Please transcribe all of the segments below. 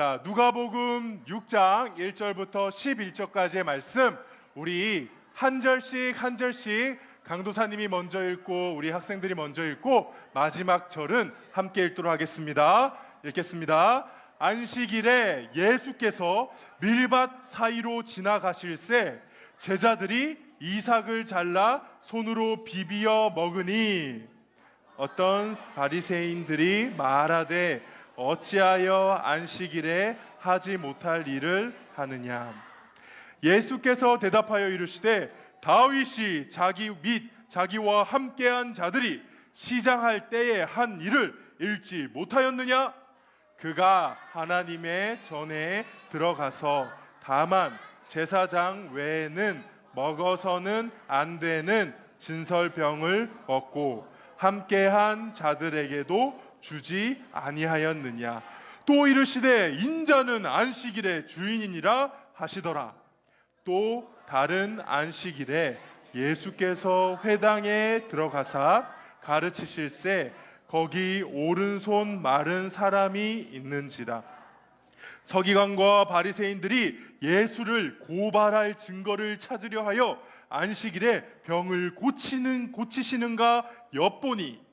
자, 누가복음 6장 1절부터 11절까지의 말씀 우리 한 절씩 한 절씩 강도사님이 먼저 읽고 우리 학생들이 먼저 읽고 마지막 절은 함께 읽도록 하겠습니다. 읽겠습니다. 안식일에 예수께서 밀밭 사이로 지나가실새 제자들이 이삭을 잘라 손으로 비비어 먹으니 어떤 바리새인들이 말하되 어찌하여 안식일에 하지 못할 일을 하느냐? 예수께서 대답하여 이르시되 다윗이 자기 및 자기와 함께한 자들이 시장할 때에 한 일을 읽지 못하였느냐? 그가 하나님의 전에 들어가서 다만 제사장 외에는 먹어서는 안 되는 진설병을 먹고 함께한 자들에게도 주지 아니하였느냐? 또 이르시되 인자는 안식일의 주인이니라 하시더라. 또 다른 안식일에 예수께서 회당에 들어가사 가르치실새 거기 오른손 마른 사람이 있는지라. 서기관과 바리새인들이 예수를 고발할 증거를 찾으려 하여 안식일에 병을 고치는 고치시는가 엿보니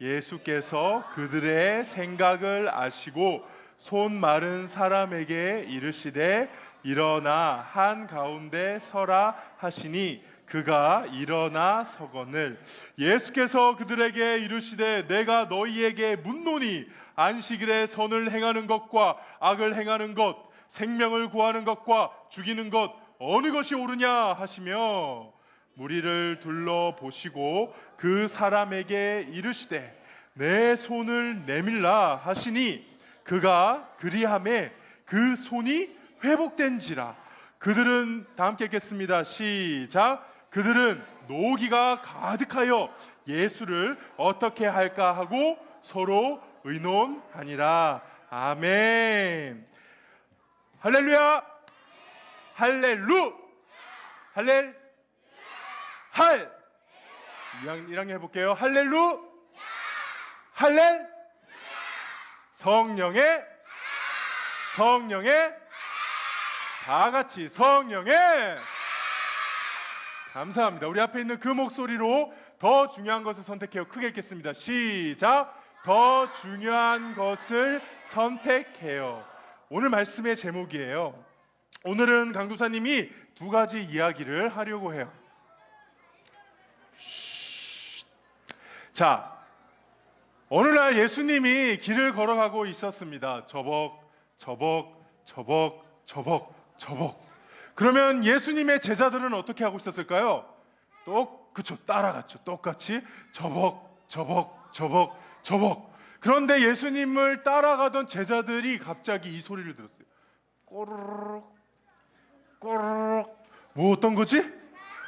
예수께서 그들의 생각을 아시고 손 마른 사람에게 이르시되 일어나 한 가운데 서라 하시니 그가 일어나 서거늘. 예수께서 그들에게 이르시되 내가 너희에게 묻노니 안식일에 선을 행하는 것과 악을 행하는 것 생명을 구하는 것과 죽이는 것 어느 것이 옳으냐 하시며 무리를 둘러 보시고 그 사람에게 이르시되 내 손을 내밀라 하시니 그가 그리함에 그 손이 회복된지라. 그들은 다 함께 읽겠습니다. 시작. 그들은 노기가 가득하여 예수를 어떻게 할까 하고 서로 의논하니라. 아멘. 할렐루야. 할렐루. 할렐 할 1학년 해볼게요 할렐루 할렐 성령의 성령의 다 같이 성령의 감사합니다. 우리 앞에 있는 그 목소리로 더 중요한 것을 선택해요. 크게 읽겠습니다. 시작. 더 중요한 것을 선택해요. 오늘 말씀의 제목이에요. 오늘은 강도사님이 두 가지 이야기를 하려고 해요. 자, 어느 날 예수님이 길을 걸어가고 있었습니다. 저벅, 저벅, 저벅, 저벅, 저벅. 그러면 예수님의 제자들은 어떻게 하고 있었을까요? 똑, 그쵸, 따라갔죠. 똑같이 저벅, 저벅, 저벅, 저벅. 그런데 예수님을 따라가던 제자들이 갑자기 이 소리를 들었어요. 꼬르륵, 꼬르륵. 뭐 어떤 거지?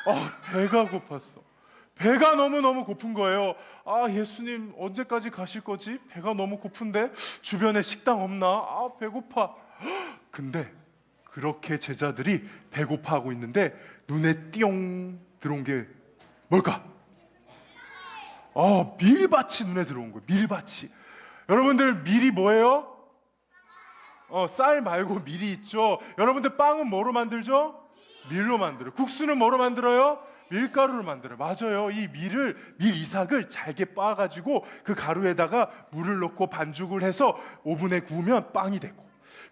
아, 배가 고팠어. 배가 너무너무 고픈 거예요. 아, 예수님 언제까지 가실 거지? 배가 너무 고픈데 주변에 식당 없나? 아, 배고파. 근데 그렇게 제자들이 배고파하고 있는데 눈에 띠용 들어온 게 뭘까? 아, 밀밭이 눈에 들어온 거예요. 밀밭이. 여러분들 밀이 뭐예요? 어, 쌀 말고 밀이 있죠. 여러분들 빵은 뭐로 만들죠? 밀로 만들어요. 국수는 뭐로 만들어요? 밀가루를 만들어요. 맞아요. 이 밀을 밀 이삭을 잘게 빻아 가지고 그 가루에다가 물을 넣고 반죽을 해서 오븐에 구우면 빵이 되고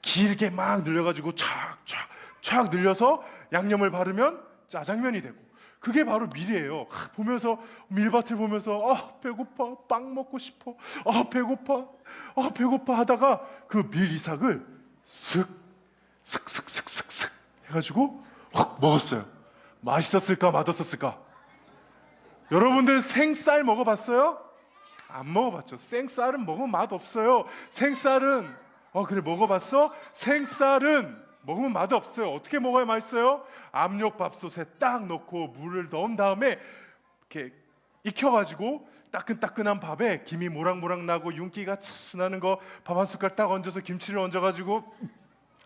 길게 막 늘려 가지고 촥촥촥 늘려서 양념을 바르면 짜장면이 되고 그게 바로 밀이에요. 하, 보면서 밀밭을 보면서 아 배고파 빵 먹고 싶어 아 배고파 아 배고파 하다가 그 밀 이삭을 슥 슥슥슥슥슥 해가지고 확 먹었어요. 맛있었을까 맛없었을까? 여러분들 생쌀 먹어봤어요? 안 먹어봤죠. 생쌀은 먹으면 맛 없어요. 생쌀은 어 그래 먹어봤어? 생쌀은 먹으면 맛 없어요. 어떻게 먹어야 맛있어요? 압력밥솥에 딱 넣고 물을 넣은 다음에 이렇게 익혀가지고 따끈따끈한 밥에 김이 모락모락 나고 윤기가 참 나는 거 밥 한 숟갈 딱 얹어서 김치를 얹어가지고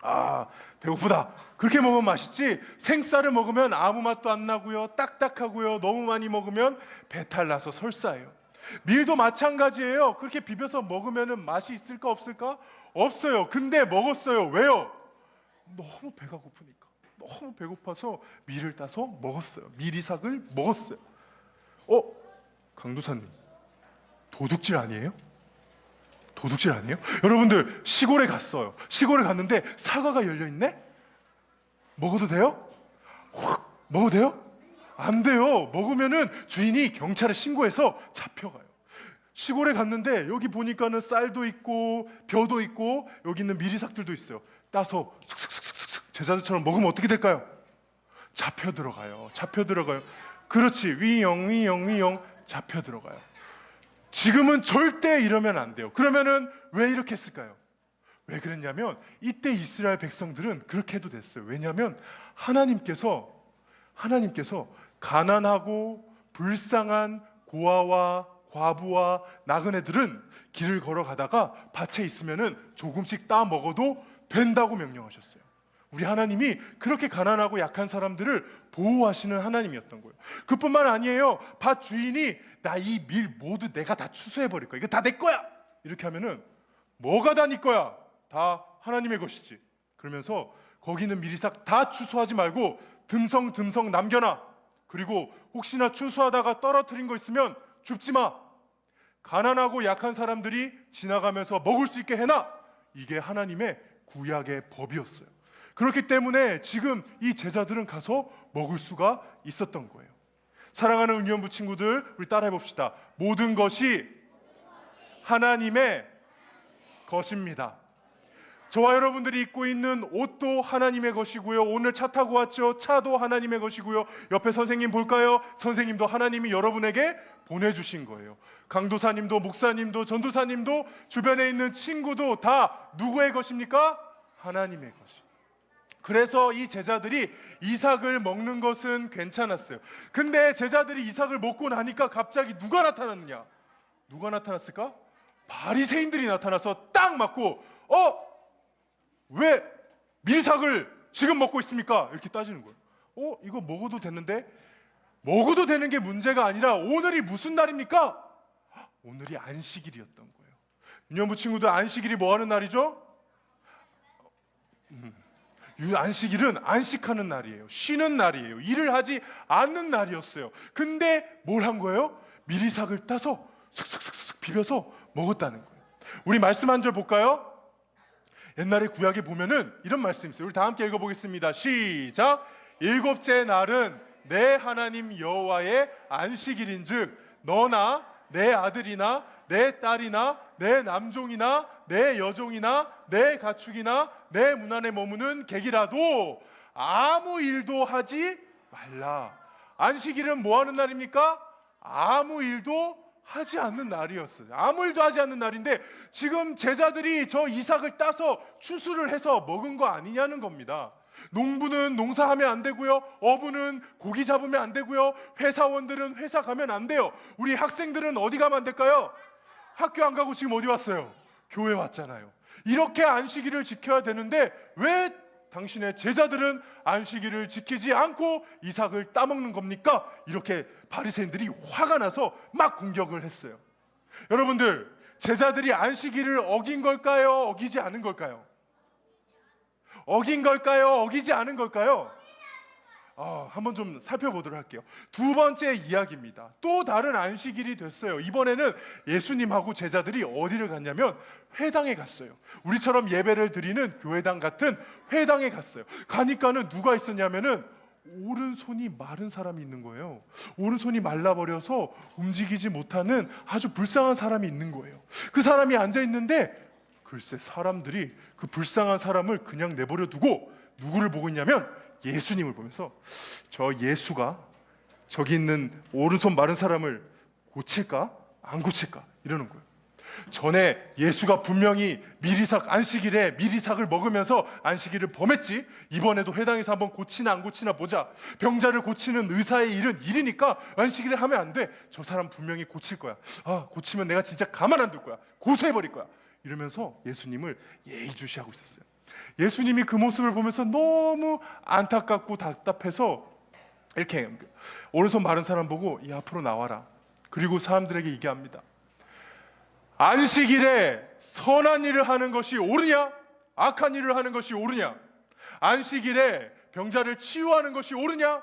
아 배고프다 그렇게 먹으면 맛있지 생쌀을 먹으면 아무 맛도 안 나고요 딱딱하고요 너무 많이 먹으면 배탈 나서 설사예요 밀도 마찬가지예요 그렇게 비벼서 먹으면 맛이 있을까 없을까 없어요. 근데 먹었어요. 왜요? 너무 배가 고프니까. 너무 배고파서 밀을 따서 먹었어요. 밀이삭을 먹었어요. 어? 강도사님. 도둑질 아니에요? 도둑질 아니에요? 여러분들 시골에 갔어요. 시골에 갔는데 사과가 열려 있네? 먹어도 돼요? 확 먹어도 돼요? 안 돼요. 먹으면은 주인이 경찰에 신고해서 잡혀가요. 시골에 갔는데 여기 보니까는 쌀도 있고 벼도 있고 여기 있는 미리삭들도 있어요. 따서 슥슥슥슥슥 제자들처럼 먹으면 어떻게 될까요? 잡혀 들어가요. 잡혀 들어가요. 그렇지. 위영 위영 위영 잡혀 들어가요. 지금은 절대 이러면 안 돼요. 그러면은 왜 이렇게 했을까요? 왜 그랬냐면 이때 이스라엘 백성들은 그렇게 해도 됐어요. 왜냐하면 하나님께서 하나님께서 가난하고 불쌍한 고아와 과부와 나그네들은 길을 걸어가다가 밭에 있으면은 조금씩 따 먹어도 된다고 명령하셨어요. 우리 하나님이 그렇게 가난하고 약한 사람들을 보호하시는 하나님이었던 거예요. 그뿐만 아니에요. 밭 주인이 나 이 밀 모두 내가 다 추수해 버릴 거야. 이거 다 내 거야. 이렇게 하면은 뭐가 다 네 거야? 다 하나님의 것이지. 그러면서 거기 는 미리 싹 다 추수하지 말고 듬성듬성 남겨놔. 그리고 혹시나 추수하다가 떨어뜨린 거 있으면 줍지 마. 가난하고 약한 사람들이 지나가면서 먹을 수 있게 해놔. 이게 하나님의 구약의 법이었어요. 그렇기 때문에 지금 이 제자들은 가서 먹을 수가 있었던 거예요. 사랑하는 은연부 친구들, 우리 따라해 봅시다. 모든 것이 하나님의 것입니다. 저와 여러분들이 입고 있는 옷도 하나님의 것이고요. 오늘 차 타고 왔죠. 차도 하나님의 것이고요. 옆에 선생님 볼까요? 선생님도 하나님이 여러분에게 보내주신 거예요. 강도사님도 목사님도 전도사님도 주변에 있는 친구도 다 누구의 것입니까? 하나님의 것이. 그래서 이 제자들이 이삭을 먹는 것은 괜찮았어요. 근데 제자들이 이삭을 먹고 나니까 갑자기 누가 나타났느냐? 누가 나타났을까? 바리새인들이 나타나서 딱 맞고 어? 왜 밀삭을 지금 먹고 있습니까? 이렇게 따지는 거예요. 어? 이거 먹어도 됐는데 먹어도 되는 게 문제가 아니라 오늘이 무슨 날입니까? 오늘이 안식일이었던 거예요. 유년부 친구들 안식일이 뭐 하는 날이죠? 음, 유- 안식일은 안식하는 날이에요. 쉬는 날이에요. 일을 하지 않는 날이었어요. 근데 뭘 한 거예요? 미리삭을 따서 슥슥슥슥 비벼서 먹었다는 거예요. 우리 말씀 한 절 볼까요? 옛날에 구약에 보면은 이런 말씀이 있어요. 우리 다 함께 읽어보겠습니다. 시작. 일곱째 날은 내 하나님 여호와의 안식일인즉 너나 내 아들이나 내 딸이나 내 남종이나 내 여종이나 내 가축이나 내 문 안에 머무는 객이라도 아무 일도 하지 말라. 안식일은 뭐 하는 날입니까? 아무 일도 하지 않는 날이었어요. 아무 일도 하지 않는 날인데 지금 제자들이 저 이삭을 따서 추수를 해서 먹은 거 아니냐는 겁니다. 농부는 농사하면 안 되고요. 어부는 고기 잡으면 안 되고요. 회사원들은 회사 가면 안 돼요. 우리 학생들은 어디 가면 안 될까요? 학교 안 가고 지금 어디 왔어요? 교회 왔잖아요. 이렇게 안식일을 지켜야 되는데 왜 당신의 제자들은 안식일을 지키지 않고 이삭을 따먹는 겁니까? 이렇게 바리새인들이 화가 나서 막 공격을 했어요. 여러분들 제자들이 안식일을 어긴 걸까요? 어기지 않은 걸까요? 어긴 걸까요? 어기지 않은 걸까요? 아, 한번 좀 살펴보도록 할게요. 두 번째 이야기입니다. 또 다른 안식일이 됐어요. 이번에는 예수님하고 제자들이 어디를 갔냐면 회당에 갔어요. 우리처럼 예배를 드리는 교회당 같은 회당에 갔어요. 가니까는 누가 있었냐면은 오른손이 마른 사람이 있는 거예요. 오른손이 말라버려서 움직이지 못하는 아주 불쌍한 사람이 있는 거예요. 그 사람이 앉아 있는데 글쎄 사람들이 그 불쌍한 사람을 그냥 내버려 두고 누구를 보고 있냐면 예수님을 보면서 저 예수가 저기 있는 오른손 마른 사람을 고칠까? 안 고칠까? 이러는 거예요. 전에 예수가 분명히 미리삭 안식일에 미리삭을 먹으면서 안식일을 범했지. 이번에도 회당에서 한번 고치나 안 고치나 보자. 병자를 고치는 의사의 일은 일이니까 안식일에 하면 안 돼. 저 사람 분명히 고칠 거야. 아 고치면 내가 진짜 가만 안 둘 거야. 고소해 버릴 거야. 이러면서 예수님을 예의주시하고 있었어요 예수님이 그 모습을 보면서 너무 안타깝고 답답해서 이렇게 오른손 마른 사람 보고 이 앞으로 나와라 그리고 사람들에게 얘기합니다 안식일에 선한 일을 하는 것이 옳으냐? 악한 일을 하는 것이 옳으냐? 안식일에 병자를 치유하는 것이 옳으냐?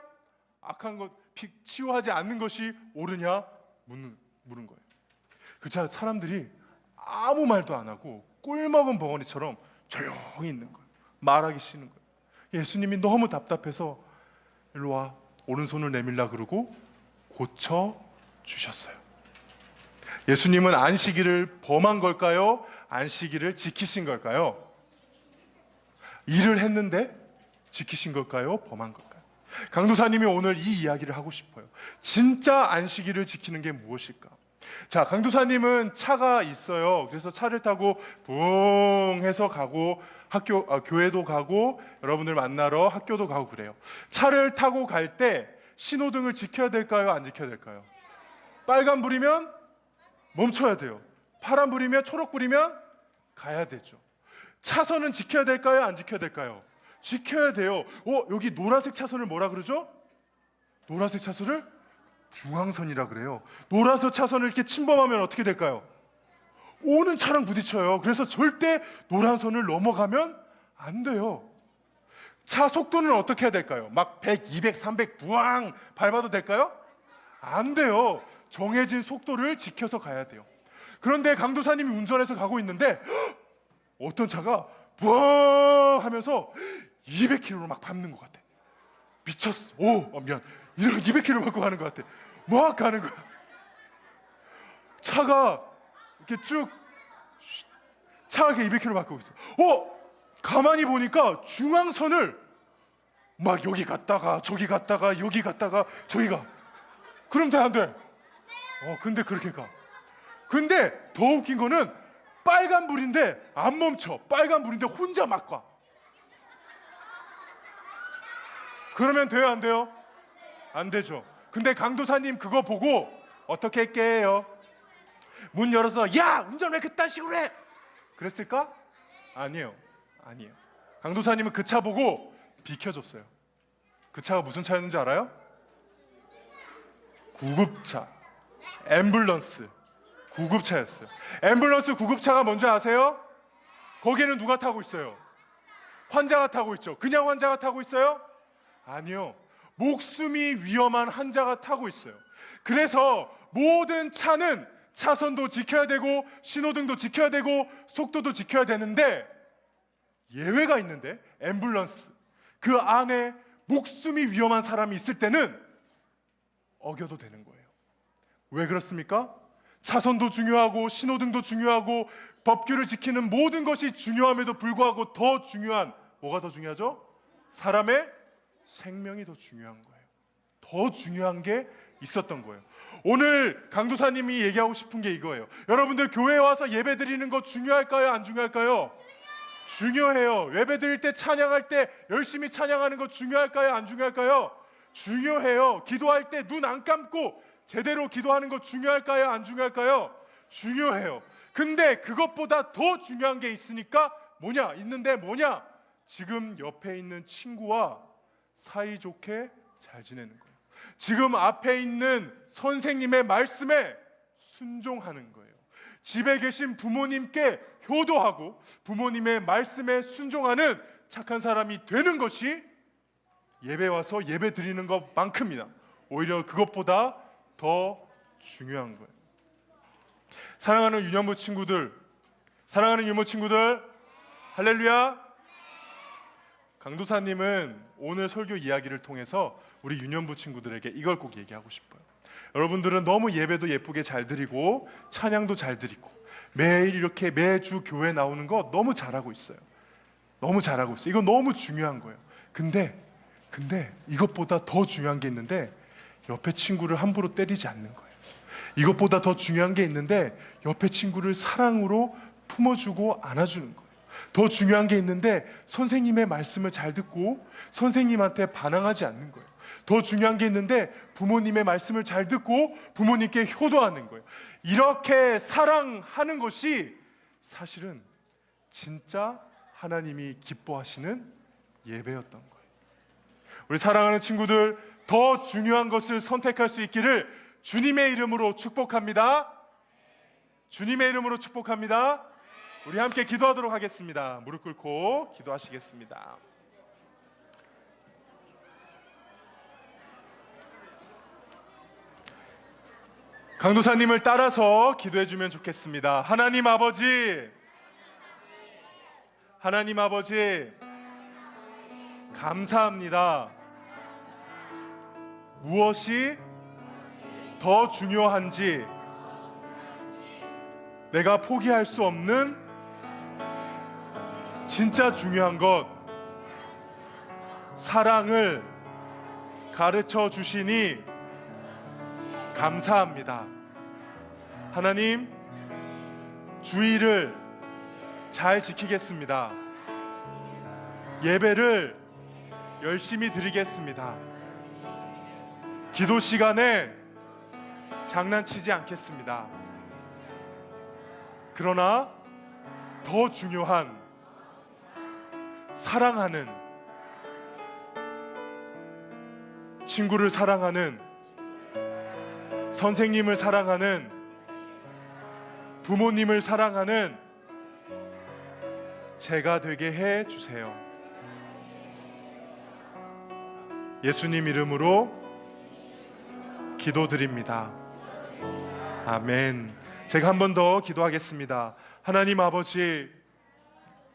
악한 것 피- 치유하지 않는 것이 옳으냐? 묻는, 물은 거예요. 그자 사람들이 아무 말도 안 하고 꿀 먹은 벙어리처럼 조용히 있는 거예요. 말하기 싫은 거예요. 예수님이 너무 답답해서 일로 와 오른손을 내밀라 그러고 고쳐 주셨어요. 예수님은 안식일을 범한 걸까요? 안식일을 지키신 걸까요? 일을 했는데 지키신 걸까요? 범한 걸까요? 강도사님이 오늘 이 이야기를 하고 싶어요. 진짜 안식일을 지키는 게 무엇일까? 자, 강도사님은 차가 있어요. 그래서 차를 타고 붕 해서 가고 학교 아, 교회도 가고 여러분들 만나러 학교도 가고 그래요. 차를 타고 갈 때 신호등을 지켜야 될까요? 안 지켜야 될까요? 빨간 불이면 멈춰야 돼요. 파란 불이면 초록 불이면 가야 되죠. 차선은 지켜야 될까요? 안 지켜야 될까요? 지켜야 돼요. 어, 여기 노란색 차선을 뭐라 그러죠? 노란색 차선을 중앙선이라 그래요. 노란색 차선을 이렇게 침범하면 어떻게 될까요? 오는 차랑 부딪혀요. 그래서 절대 노란 선을 넘어가면 안 돼요. 차 속도는 어떻게 해야 될까요? 막 100, 200, 300 부앙 밟아도 될까요? 안 돼요. 정해진 속도를 지켜서 가야 돼요. 그런데 강도사님이 운전해서 가고 있는데 헉! 어떤 차가 부앙 하면서 200km로 막 밟는 것 같아. 미쳤어. 오, 어, 미안. 이렇게 200km 밟고 가는 것 같아. 막 가는 거야. 차가 이렇게 쭉 이렇게 200km 밟고 있어. 어, 가만히 보니까 중앙선을 막 여기 갔다가 저기 갔다가 여기 갔다가 저기 가. 그럼 돼 안 돼? 어, 근데 그렇게 가. 근데 더 웃긴 거는 빨간 불인데 안 멈춰. 빨간 불인데 혼자 막 가. 그러면 돼요, 안 돼요? 안 되죠. 근데 강도사님 그거 보고 어떻게 깨요? 문 열어서 야 운전 왜 그딴 식으로 해? 그랬을까? 아니에요, 아니에요. 강도사님은 그 차 보고 비켜줬어요. 그 차가 무슨 차였는지 알아요? 구급차, 앰뷸런스, 구급차였어요. 앰뷸런스 구급차가 뭔지 아세요? 거기에는 누가 타고 있어요? 환자가 타고 있죠. 그냥 환자가 타고 있어요? 아니요. 목숨이 위험한 환자가 타고 있어요. 그래서 모든 차는 차선도 지켜야 되고 신호등도 지켜야 되고 속도도 지켜야 되는데 예외가 있는데 앰뷸런스 그 안에 목숨이 위험한 사람이 있을 때는 어겨도 되는 거예요. 왜 그렇습니까? 차선도 중요하고 신호등도 중요하고 법규를 지키는 모든 것이 중요함에도 불구하고 더 중요한 뭐가 더 중요하죠? 사람의 생명이 더 중요한 거예요. 더 중요한 게 있었던 거예요. 오늘 강도사님이 얘기하고 싶은 게 이거예요. 여러분들 교회에 와서 예배 드리는 거 중요할까요? 안 중요할까요? 중요해요. 예배 드릴 때 찬양할 때 열심히 찬양하는 거 중요할까요? 안 중요할까요? 중요해요. 기도할 때 눈 안 감고 제대로 기도하는 거 중요할까요? 안 중요할까요? 중요해요. 근데 그것보다 더 중요한 게 있으니까 뭐냐? 있는데 뭐냐? 지금 옆에 있는 친구와 사이좋게 잘 지내는 거예요. 지금 앞에 있는 선생님의 말씀에 순종하는 거예요. 집에 계신 부모님께 효도하고 부모님의 말씀에 순종하는 착한 사람이 되는 것이 예배 와서 예배 드리는 것만큼이나 오히려 그것보다 더 중요한 거예요. 사랑하는 유년부 친구들, 사랑하는 유모 친구들, 할렐루야. 강도사님은 오늘 설교 이야기를 통해서 우리 유년부 친구들에게 이걸 꼭 얘기하고 싶어요. 여러분들은 너무 예배도 예쁘게 잘 드리고 찬양도 잘 드리고 매일 이렇게 매주 교회 나오는 거 너무 잘하고 있어요. 너무 잘하고 있어요. 이거 너무 중요한 거예요. 근데 근데 이것보다 더 중요한 게 있는데 옆에 친구를 함부로 때리지 않는 거예요. 이것보다 더 중요한 게 있는데 옆에 친구를 사랑으로 품어주고 안아주는 거예요. 더 중요한 게 있는데 선생님의 말씀을 잘 듣고 선생님한테 반항하지 않는 거예요. 더 중요한 게 있는데 부모님의 말씀을 잘 듣고 부모님께 효도하는 거예요. 이렇게 사랑하는 것이 사실은 진짜 하나님이 기뻐하시는 예배였던 거예요. 우리 사랑하는 친구들 더 중요한 것을 선택할 수 있기를 주님의 이름으로 축복합니다. 주님의 이름으로 축복합니다. 우리 함께 기도하도록 하겠습니다. 무릎 꿇고 기도하시겠습니다. 강도사님을 따라서 기도해 주면 좋겠습니다. 하나님 아버지, 하나님 아버지, 감사합니다. 무엇이 더 중요한지 내가 포기할 수 없는 진짜 중요한 것 사랑을 가르쳐 주시니 감사합니다. 하나님 주의를 잘 지키겠습니다. 예배를 열심히 드리겠습니다. 기도 시간에 장난치지 않겠습니다. 그러나 더 중요한 사랑하는 친구를 사랑하는 선생님을 사랑하는 부모님을 사랑하는 제가 되게 해 주세요. 예수님 이름으로 기도드립니다. 아멘. 제가 한 번 더 기도하겠습니다. 하나님 아버지,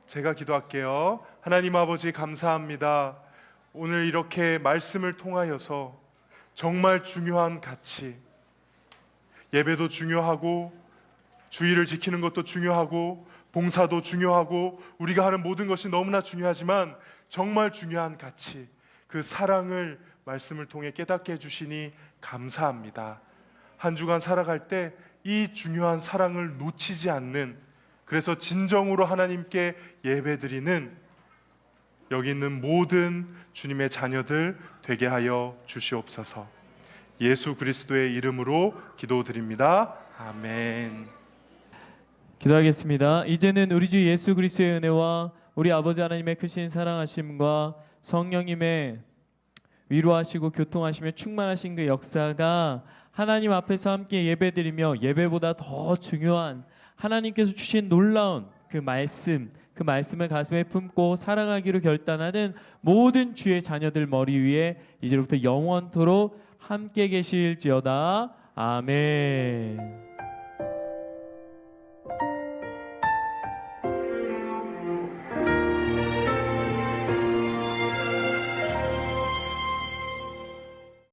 제가 기도할게요. 하나님 아버지, 감사합니다. 오늘 이렇게 말씀을 통하여서 정말 중요한 가치, 예배도 중요하고, 주의를 지키는 것도 중요하고, 봉사도 중요하고, 우리가 하는 모든 것이 너무나 중요하지만, 정말 중요한 가치, 그 사랑을 말씀을 통해 깨닫게 해주시니 감사합니다. 한 주간 살아갈 때 이 중요한 사랑을 놓치지 않는 그래서 진정으로 하나님께 예배드리는 여기 있는 모든 주님의 자녀들 되게 하여 주시옵소서. 예수 그리스도의 이름으로 기도드립니다. 아멘. 기도하겠습니다. 이제는 우리 주 예수 그리스도의 은혜와 우리 아버지 하나님의 크신 사랑하심과 성령님의 위로하시고 교통하시며 충만하신 그 역사가 하나님 앞에서 함께 예배드리며 예배보다 더 중요한 하나님께서 주신 놀라운 그 말씀 그 말씀을 가슴에 품고 살아가기로 결단하는 모든 주의 자녀들 머리 위에 이제부터 영원토록 함께 계실지어다 아멘.